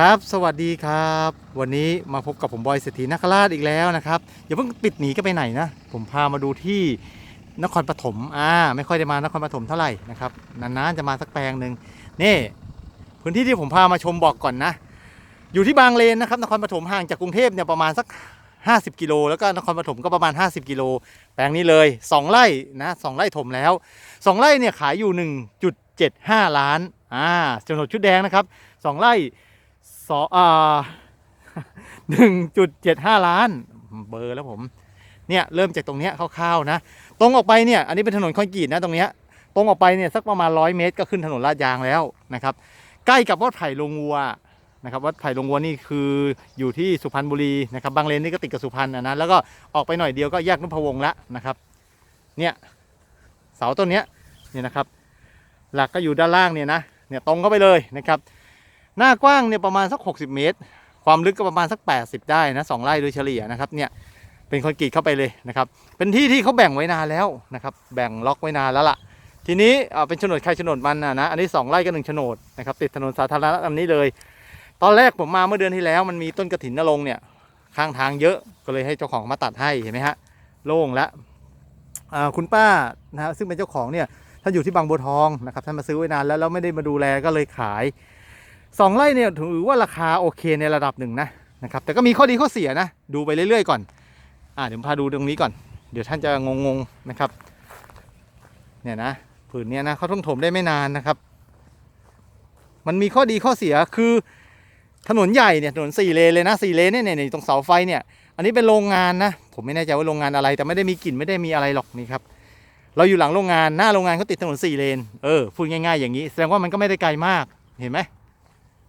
ครับสวัสดีครับ วันนี้มาพบกับผมบอยเศรษฐีนักราชอีกแล้วนะครับอย่าเพิ่งปิดหนีกันไปไหนนะ ผมพามาดูที่นครปฐมอ่าไม่ค่อยได้มานครปฐมเท่าไหร่นะครับนานๆจะมาสักแปลงหนึ่งนี่พื้นที่ที่ผมพามาชมบอกก่อนนะ อยู่ที่บางเลนนะครับนครปฐมห่างจากกรุงเทพเนี่ยประมาณสัก 50 กิโลแล้วก็นครปฐมก็ประมาณ 50 กิโล แปลงนี้เลย 2 ไร่นะสองไร่ถมแล้ว 2 ไร่เนี่ยขายอยู่ 1.75 ล้านอ่าโฉนดชุดแดงนะครับ 2 ไร่ สองอ่าหนึ่งจุดเจ็ดห้าล้าน เบอร์แล้วผม เนี่ยเริ่มจากตรงเนี้ยคร่าวๆนะ ตรงออกไปเนี่ย อันนี้เป็นถนนคอนกรีตนะตรงเนี้ย ตรงออกไปเนี่ยสักประมาณร้อยเมตร ก็ขึ้นถนนลาดยางแล้วนะครับ ใกล้กับวัดไผ่ลงวัวนะครับวัดไผ่ลงวัวนี่คืออยู่ที่สุพรรณบุรีนะครับ บางเลนนี่ก็ติดกับสุพรรณนะแล้วก็ออกไปหน่อยเดียวก็แยกนุพวงศ์ละนะครับ เนี่ยเสาต้นเนี้ยเนี่ยนะครับ หลักก็อยู่ด้านล่างเนี่ยนะเนี่ยตรงเข้าไปเลยนะครับ หน้ากว้างเนี่ยประมาณสัก 60 เมตร ความลึกก็ประมาณสัก 80 ได้นะสองไร่โดยเฉลี่ยนะครับเนี่ยเป็นคอนกรีตเข้าไปเลยนะครับ เป็นที่ที่เขาแบ่งไว้นานแล้วนะครับ แบ่งล็อกไว้นานแล้วล่ะ ทีนี้เป็นโฉนดใครโฉนดมันนะนะ อันนี้ 2ไร่ก็หนึ่งโฉนดนะครับติดถนนสาธารณะอันนี้เลย ตอนแรกผมมาเมื่อเดือนที่แล้ว มันมีต้นกระถินนรงเนี่ยข้างทางเยอะก็เลยให้เจ้าของมาตัดให้เห็นไหมฮะโล่งแล้วคุณป้านะฮะซึ่งเป็นเจ้าของเนี่ยท่านอยู่ที่บางบัวทองนะครับท่านมาซื้อไว้นานแล้วแล้วไม่ได้มาดูแลก็เลยขาย สองไร่เนี่ยถือว่าราคาโอเคในระดับหนึ่งนะนะครับแต่ก็มีข้อดีข้อเสียนะดูไปเรื่อยๆก่อนอ่าเดี๋ยวผมพาดูตรงนี้ก่อน เดี๋ยวท่านจะงงๆนะครับเนี่ยนะผืนเนี้ยนะเขาท่องถมได้ไม่นานนะครับ มันมีข้อดีข้อเสียคือถนนใหญ่เนี่ยถนนสี่เลนเลยนะสี่เลนเนี่ยเนี่ยตรงเสาไฟเนี่ย อันนี้เป็นโรงงานนะ ผมไม่แน่ใจว่าโรงงานอะไร แต่ไม่ได้มีกลิ่นไม่ได้มีอะไรหรอกนี่ครับเราอยู่หลังโรงงานหน้าโรงงานเขาติดถนนสี่เลนเออพูดง่ายๆอย่างนี้แสดงว่ามันก็ไม่ได้ไกลมากเห็นไหม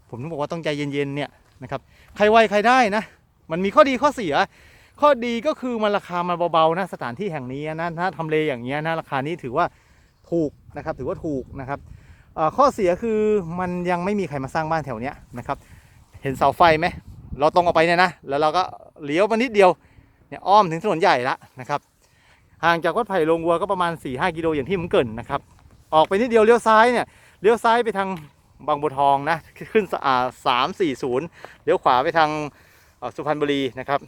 ผมถึงบอกว่าต้องใจเย็นๆเนี่ยนะครับใครไวใครได้นะ มันมีข้อดีข้อเสีย ข้อดีก็คือมันราคามันเบาๆนะสถานที่แห่งนี้นะถ้าทำเลอย่างเงี้ยนะราคานี้ถือว่าถูกนะครับถือว่าถูกนะครับข้อเสียคือมันยังไม่มีใครมาสร้างบ้านแถวเนี้ยนะครับเห็นเสาไฟไหมเราตรงออกไปเนี่ยนะแล้วเราก็เลี้ยวมานิดเดียวเนี่ยอ้อมถึงถนนใหญ่ละนะครับห่างจากวัดไผ่ลงวัวก็ประมาณ4-5กิโลอย่างที่ผมเกินนะครับออกไปนิดเดียวเลี้ยวซ้ายเนี่ยเลี้ยวซ้ายไปทาง บางบัวทองนะขึ้นอ่าสามสี่ศูนย์เลี้ยวขวาไปทางสุพรรณบุรีนะครับ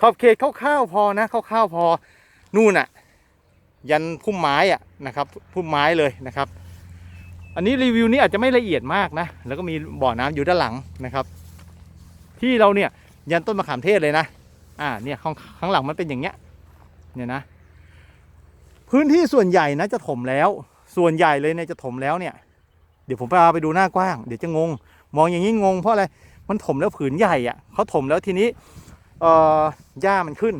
ขอบเขตคร่าวๆพอนะคร่าวๆพอนู่นอะยันพุ่มไม้อะนะครับพุ่มไม้เลยนะครับ อันนี้รีวิวนี้อาจจะไม่ละเอียดมากนะ แล้วก็มีบ่อน้ำอยู่ด้านหลังนะครับ ที่เราเนี่ยยันต้นมะขามเทศเลยนะอ่าเนี่ยข้างข้างหลังมันเป็นอย่างเงี้ยเนี่ยนะ พื้นที่ส่วนใหญ่นะจะถมแล้ว ส่วนใหญ่เลยเนี่ยจะถมแล้วเนี่ย ดี๋ยวผมพาไปดูหน้ากว้าง เดี๋ยวจะงง มองอย่างนี้งง เพราะอะไร มันถมแล้วผืนใหญ่อะเขาถมแล้วทีนี้เอ่อหญ้ามันขึ้น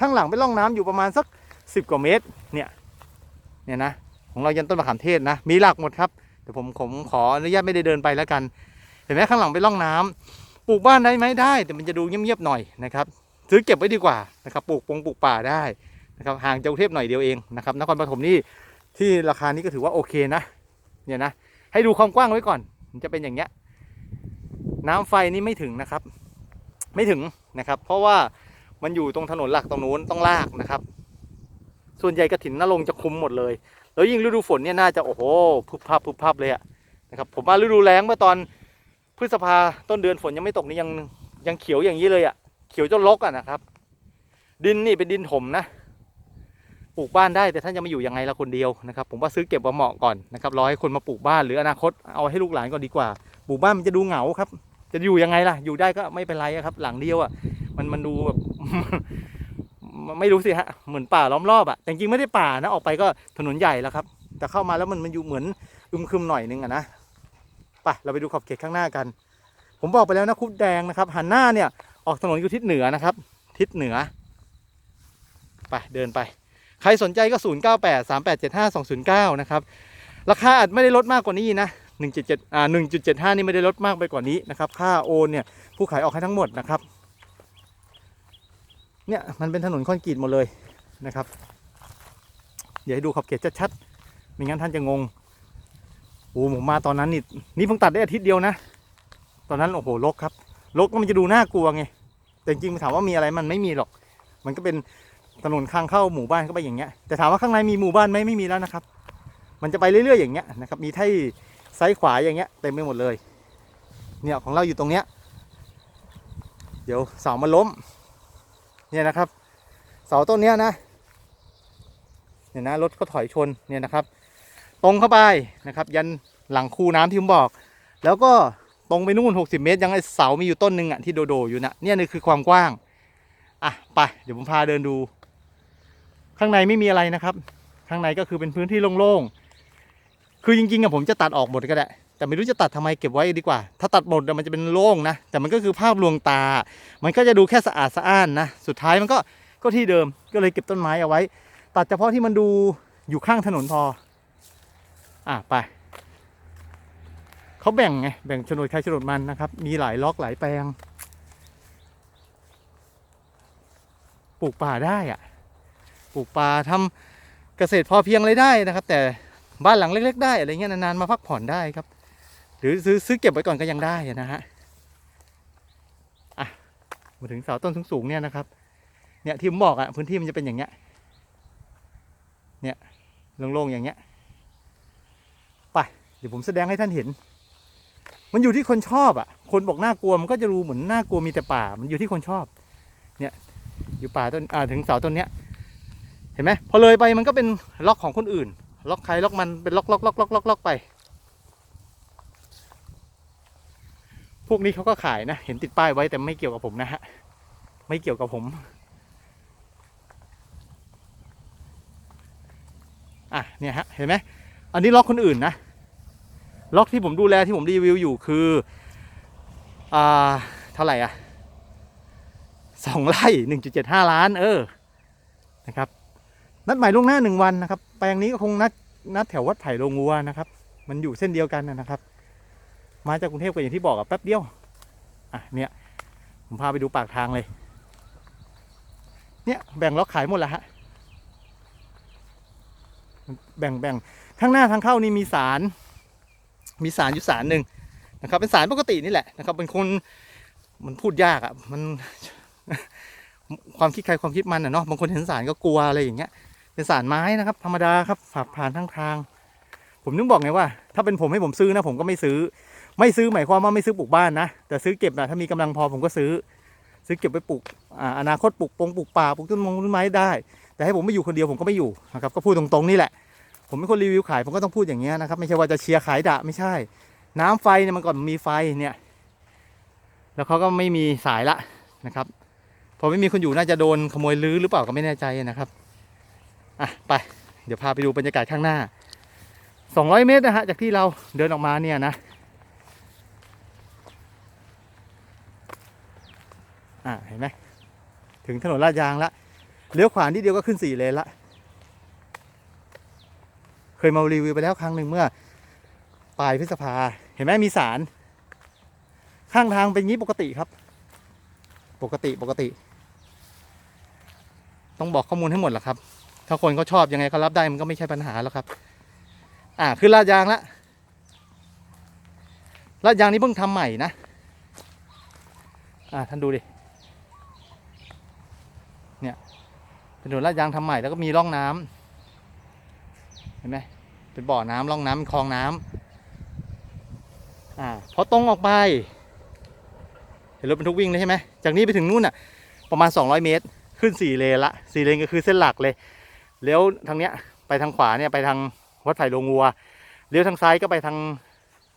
ข้างหลังเป็นร่องน้ำอยู่ประมาณสักสิบกว่าเมตร เนี่ย เนี่ยนะ ของเรายันต้นมะขามเทศนะ มีหลักหมดครับ เดี๋ยวผมผมขออนุญาตไม่ได้เดินไปแล้วกัน เห็นไหมข้างหลังเป็นร่องน้ำปลูกบ้านได้ไหมได้ แต่มันจะดูเงียบๆหน่อยนะครับซื้อเก็บไว้ดีกว่านะครับ ปลูกปงปลูกป่าได้นะครับห่างจากกรุงเทพหน่อยเดียวเองนะครับนครปฐมนี่ที่ราคานี้ก็ถือว่าโอเคนะ เนี่ยนะ ให้ดูความกว้างไว้ก่อน มันจะเป็นอย่างเงี้ย น้ำไฟนี่ไม่ถึงนะครับ ไม่ถึงนะครับ เพราะว่ามันอยู่ตรงถนนหลักตรงนู้นต้องลากนะครับ ส่วนใหญ่กระถินนรงค์จะคุมหมดเลย แล้วยิ่งฤดูฝนเนี่ยน่าจะโอ้โหพุบพับพุบพับเลยอะนะครับ ผมมาฤดูแล้งเมื่อตอนพฤษภาต้นเดือนฝนยังไม่ตกนี่ยังยังเขียวอย่างนี้เลยอะเขียวจนรกอะนะครับ ดินนี่เป็นดินถมนะ ปลูกบ้านได้แต่ท่านจะมาอยู่ยังไงละคนเดียวนะครับผมว่าซื้อเก็บมาเหมาะก่อนนะครับรอให้คนมาปลูกบ้านหรืออนาคตเอาให้ลูกหลานก่อนดีกว่าปลูกบ้านมันจะดูเหงาครับ จะอยู่ยังไงล่ะอยู่ได้ก็ไม่เป็นไรครับ หลังเดียวอะมันมันดูแบบไม่รู้สิฮะเหมือนป่าล้อมรอบอะแต่จริงไม่ได้ป่านะออกไปก็ถนนใหญ่แล้วครับแต่เข้ามาแล้วมันมันอยู่เหมือนอึมครึมหน่อยนึงอะนะไปเราไปดูขอบเขตข้างหน้ากัน ผมบอกไปแล้วนะคุดแดงนะครับ หันหน้าเนี่ยออกถนนอยู่ทิศเหนือนะครับ ทิศเหนือไปเดินไป ใครสนใจก็ 0 9 8 3 8 7 5 2 0 9 นะครับ ราคาอาจไม่ได้ลดมากกว่านี้นะ1.7อ่า1.75 นี่ไม่ได้ลดมากไปกว่านี้นะครับ ค่าโอนเนี่ยผู้ขายออกให้ทั้งหมดนะครับ เนี่ยมันเป็นถนนคอนกรีตหมดเลยนะครับ เดี๋ยวให้ดูขอบเขตชัดๆไม่งั้นท่านจะงงโอ้ผมมาตอนนั้นนี่นี่เพิ่งตัดได้อาทิตย์เดียวนะ ตอนนั้นโอ้โหรกครับรกมันจะดูน่ากลัวไงแต่จริงๆถามว่ามีอะไรมันไม่มีหรอก มันก็เป็น ถนนข้างเข้าหมู่บ้านเข้าไปอย่างเงี้ยแต่ถามว่าข้างในมีหมู่บ้านไหมไม่มีแล้วนะครับ มันจะไปเรื่อยๆอย่างเงี้ยนะครับมีที่ซ้ายขวาอย่างเงี้ยเต็มไปหมดเลย เนี่ยของเราอยู่ตรงเนี้ยเดี๋ยวเสามาล้มเนี่ยนะครับ เสาต้นเนี้ยนะเนี่ยนะรถเขาถอยชนเนี่ยนะครับ ตรงเข้าไปนะครับ ยันหลังคูน้ำที่ผมบอก แล้วก็ตรงไปนู่น 60 เมตร ยังไอเสามีอยู่ต้นหนึ่งอะที่โดโดอยู่นะเนี่ยนี่คือความกว้าง อะ ไป เดี๋ยวผมพาเดินดู ข้างในไม่มีอะไรนะครับ ข้างในก็คือเป็นพื้นที่โล่งๆ คือจริงๆอะผมจะตัดออกหมดก็ได้ แต่ไม่รู้จะตัดทำไมเก็บไว้ดีกว่า ถ้าตัดหมดอะมันจะเป็นโล่งนะ แต่มันก็คือภาพลวงตา มันก็จะดูแค่สะอาดสะอ้านนะ สุดท้ายมันก็ ก็ที่เดิม ก็เลยเก็บต้นไม้เอาไว้ ตัดเฉพาะที่มันดูอยู่ข้างถนนพอ อะไป เขาแบ่งไง แบ่งโฉนดใครโฉนดมันนะครับ มีหลายล็อกหลายแปลง ปลูกป่าได้อะ ปลูกป่าทำเกษตรพอเพียงเลยได้นะครับ แต่บ้านหลังเล็ก ๆ ได้อะไรเงี้ยนานๆมาพักผ่อนได้ครับ หรือซื้อซื้อเก็บไว้ก่อนก็ยังได้นะฮะอะมาถึงเสาต้นสูงๆเนี่ยนะครับเนี่ยที่ผมบอกอะพื้นที่มันจะเป็นอย่างเงี้ยเนี่ยโล่งๆอย่างเงี้ยไปเดี๋ยวผมแสดงให้ท่านเห็น มันอยู่ที่คนชอบอะคนบอกน่ากลัวมันก็จะรู้เหมือนน่ากลัวมีแต่ป่า มันอยู่ที่คนชอบ เนี่ยอยู่ป่าต้นอ่าถึงเสาต้นเนี้ย เห็นไหมพอเลยไปมันก็เป็นล็อกของคนอื่น ล็อกใครล็อกมันเป็นล็อกล็อกล็อกล็อกล็อกล็อกไป พวกนี้เขาก็ขายนะ เห็นติดป้ายไว้แต่ไม่เกี่ยวกับผมนะฮะไม่เกี่ยวกับผมอะเนี่ยฮะเห็นไหมอันนี้ล็อกคนอื่นนะล็อกที่ผมดูแลที่ผมรีวิวอยู่คืออ่าเท่าไหร่อะสองไร่หนึ่งจุดเจ็ดห้าล้าน เออนะครับ นัดหมายล่วงหน้าหนึ่งวันนะครับ แปลงนี้ก็คงนัดนัดแถววัดไผ่โรงวัวนะครับ มันอยู่เส้นเดียวกันนะครับ มาจากกรุงเทพก็อย่างที่บอกอะแป๊บเดียว อะเนี่ย ผมพาไปดูปากทางเลย เนี่ยแบ่งล็อกขายหมดแล้วฮะ แบ่งแบ่งข้างหน้าทางเข้านี่มีสาร มีสารอยู่สารหนึ่งนะครับ เป็นสารปกตินี่แหละนะครับ เป็นคนมันพูดยากอะ่ะมันความคิดใครความคิดมันอะเนาะบางคนเห็นสารก็กลัวอะไรอย่างเงี้ย เป็นสารไม้นะครับ ธรรมดาครับผ่าผ่านทางทาง ผมนึกบอกไงว่า ถ้าเป็นผมให้ผมซื้อนะ ผมก็ไม่ซื้อ ไม่ซื้อหมายความว่าไม่ซื้อปลูกบ้านนะแต่ซื้อเก็บนะถ้ามีกำลังพอผมก็ซื้อ ซื้อเก็บไปปลูกอนาคตปลูกปงปลูกป่าปลูกต้นมงต้นไม้ได้ แต่ให้ผมไม่อยู่คนเดียวผมก็ไม่อยู่นะครับก็พูดตรงๆนี่แหละ ผมเป็นคนรีวิวขายผมก็ต้องพูดอย่างเงี้ยนะครับไม่ใช่ว่าจะเชียร์ขายด่าไม่ใช่ น้ำไฟเนี่ยมันก่อนมีไฟเนี่ยแล้วเขาก็ไม่มีสายละนะครับพอไม่มีคนอยู่น่าจะโดนขโมยลื้อหรือเปล่าก็ไม่แน่ใจนะครับ อะไป เดี๋ยวพาไปดูบรรยากาศข้างหน้า 200 เมตรนะฮะจากที่เราเดินออกมาเนี่ยนะอะเห็นไหมถึงถนนลาดยางละเลี้ยวขวานิดเดียวก็ขึ้นสี่เลนละเคยมารีวิวไปแล้วครั้งหนึ่งเมื่อปลายพฤษภา เห็นไหมมีสาร ข้างทางเป็นงี้ปกติครับ ปกติปกติ ต้องบอกข้อมูลให้หมดหละครับ ถ้าคนเขาชอบยังไงเขารับได้มันก็ไม่ใช่ปัญหาแล้วครับ อ่าขึ้นลาดยางละลาดยางนี้เพิ่งทำใหม่นะ อ่าท่านดูดิ เนี่ยเป็นถนนลาดยางทำใหม่แล้วก็มีร่องน้ำเห็นไหมเป็นบ่อน้ำร่องน้ำเป็นคลองน้ำอ่าพอตรงออกไป เห็นรถบรรทุกวิ่งเลยใช่ไหมจากนี้ไปถึงนู่นอะ ประมาณ 200 เมตร ขึ้น 4 เลนละ 4 เลนก็คือเส้นหลักเลย เลี้ยวทางเนี้ยไปทางขวาเนี่ยไปทางวัดไผ่โรงวัวเลี้ยวทางซ้ายก็ไปทาง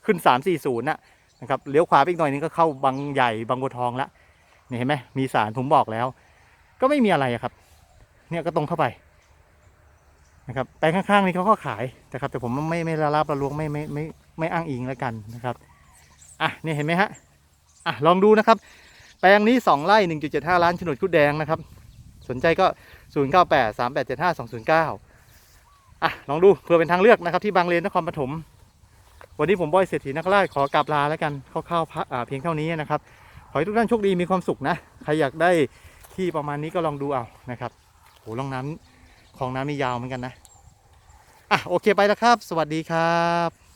ขึ้น 340น่ะนะครับเลี้ยวขวาไปอีกหน่อยนึงก็เข้าบางใหญ่บางบัวทองละนี่เห็นไหมมีสารผมบอกแล้ว ก็ไม่มีอะไระครับ เนี่ยก็ตรงเข้าไปนะครับไปข้างๆนี่เขาก็ขายนะครับ แต่ผมไม่ไม่ละลาบละลวงไม่ไม่ไม่ไม่อ้างอิงแล้วกันนะครับอะนี่เห็นไหมฮะอะลองดูนะครับ แปลงนี้ 2ไร่1.75 ล้านโฉนดกุดแดงนะครับ สนใจก็ 098 3875 209อะลองดูเพื่อเป็นทางเลือกนะครับที่บางเลนนครปฐมวันนี้ผมบอยเศรษฐีนักราชขอกราบลาแล้วกันคร่าวๆพเพียงเท่านี้นะครับขอให้ทุกท่านโชคดีมีความสุขนะใครอยากได้ที่ประมาณนี้ก็ลองดูเอานะครับโหลองน้ำคลองน้ำนี่ยาวเหมือนกันนะอะโอเคไปแล้วครับ สวัสดีครับ